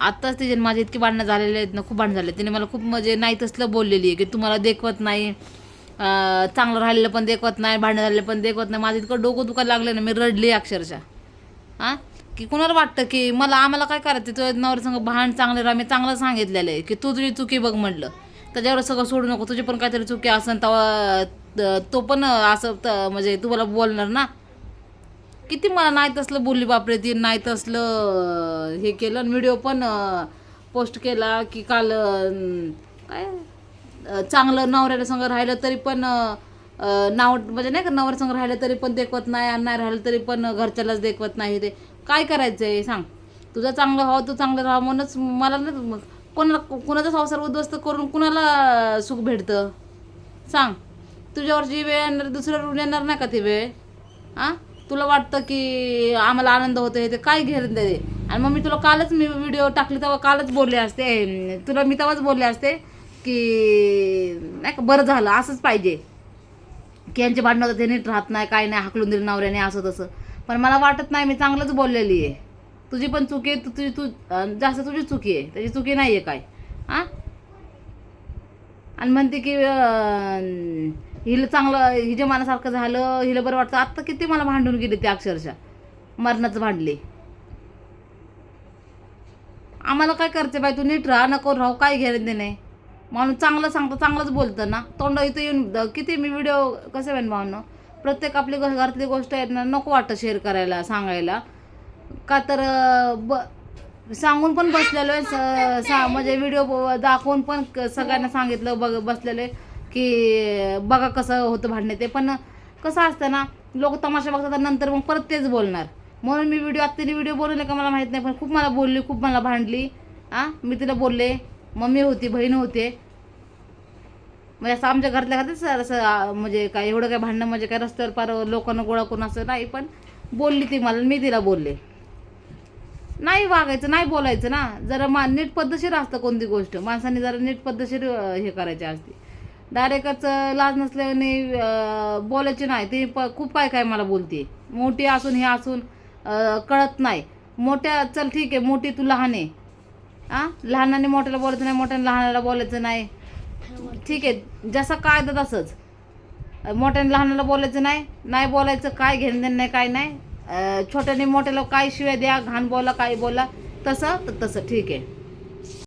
आत्ताच तिचे आणि माझे इतके भांडणं झालेले आहेत ना खूप भांडणं झाले तिने मला खूप म्हणजे नाही तसलं बोललेली आहे की तुम्हाला देखवत नाही चांगलं राहिलेलं पण देखवत नाही भांडणं झालेलं पण देखवत नाही. माझं इतकं डोकं दुखायला लागलं ना मी रडली अक्षरशः. हां? की कुणाला वाटतं की मला आम्हाला काय करायचं? तुझ्या नवऱ्यासंग भांड चांगलं राहा. मी चांगलं सांगितलेलं आहे की तू तुझी चुकी बघ म्हटलं त्याच्यावर सगळं सोडू नको. तुझी पण काहीतरी चुकी असेल तेव्हा तो पण असं म्हणजे तुम्हाला बोलणार ना. किती मला नाही तसलं बोलली बापरे ती नाही तसलं हे केलं. व्हिडिओ पण पोस्ट केला की काल काय चांगलं नवऱ्याला संग राहिलं तरी पण नाव म्हणजे नाही का नवऱ्या संग राहिलं तरी पण देखवत नाही आणि नाही राहिलं तरी पण घरच्यालाच देखवत नाही. ते काय करायचं आहे सांग. तुझं चांगलं व्हावं तू चांगलं राहा म्हणूनच मला ना मग कोणाला कोणाचा संसार उद्ध्वस्त करून कुणाला सुख भेटतं? सांग. तुझ्यावर जी वेळ येणार दुसऱ्यावर येणार नाही का ती वेळ? हां तुला वाटतं की आम्हाला आनंद होतो हे ते काय घेऊन दे आणि मग मी तुला कालच मी व्हिडिओ टाकली तेव्हा कालच बोलले असते. तुला मी तेव्हाच बोलले असते की नाही का बरं झालं असंच पाहिजे. की यांचे भांडणं होतं ते नीट राहत नाही काय नाही हाकलून दिलं नवऱ्याने असं तसं. पण मला वाटत नाही मी चांगलंच बोललेली आहे. तुझी पण चुकी आहे तू तुझी तू जास्त तुझी चुकी आहे त्याची चुकी नाही आहे काय? हां? आणि म्हणते की हिलं हिला चांगलं हिच्या मनासारखं झालं हिला बरं वाटतं. आत्ता किती मला भांडून गेली ते अक्षरशः. मरणाचं भांडली. आम्हाला काय करते बाई तू नीट राहा नको राहू काय घेणं देणे माणूस चांगलं सांगतं चांगलंच बोलतं ना. तोंड इथं येऊन द- किती मी व्हिडिओ कसे वेन भावनं? प्रत्येक आपली घ- घरातली गोष्ट आहे ना नको वाटतं शेअर करायला सांगायला. का तर ब सांगून पण बसलेलो आहे. स- सा म्हणजे व्हिडिओ दाखवून पण क- सगळ्यांना सांगितलं बघ बसलेलो आहे की बघा कसं होतं भांडणे ते. पण कसं असतं ना लोक तमाशा बघतात नंतर मग परत तेच बोलणार. म्हणून मी व्हिडिओ आत्ताने व्हिडिओ बोलले का मला माहीत नाही पण खूप मला बोलली खूप मला भांडली. हां मी तिला बोलले मम्मी होती बहीण होते. म्हणजे असं आमच्या घरातल्या घरातच असं म्हणजे काय एवढं काय भांडणं म्हणजे काय रस्त्यावर पार लोकांना गोळा करून असं नाही पण बोलली ती मला मी तिला बोलले. नाही वागायचं नाही बोलायचं ना. जरा मा नीट पद्धतशीर असतं कोणती गोष्ट. माणसाने जरा नीट पद्धतशीर हे करायची असते. डायरेक्टच लाज नसल्याने बोलायची नाही. ती प खूप काय काय मला बोलते. मोठी असून हे असून कळत नाही. मोठ्या चल ठीक आहे मोठी तू लहान आहे. हां लहानाने मोठ्याला बोलायचं नाही मोठ्याने लहानाला बोलायचं नाही. ठीक आहे जसं कायदा तसंच मोठ्याने लहानाला बोलायचं नाही नाही बोलायचं काय घेणं देणं नाही काय नाही. छोट्याने मोठ्याला काय शिवाय द्या घाण बोला काय बोला तसं तर तसं. ठीक आहे.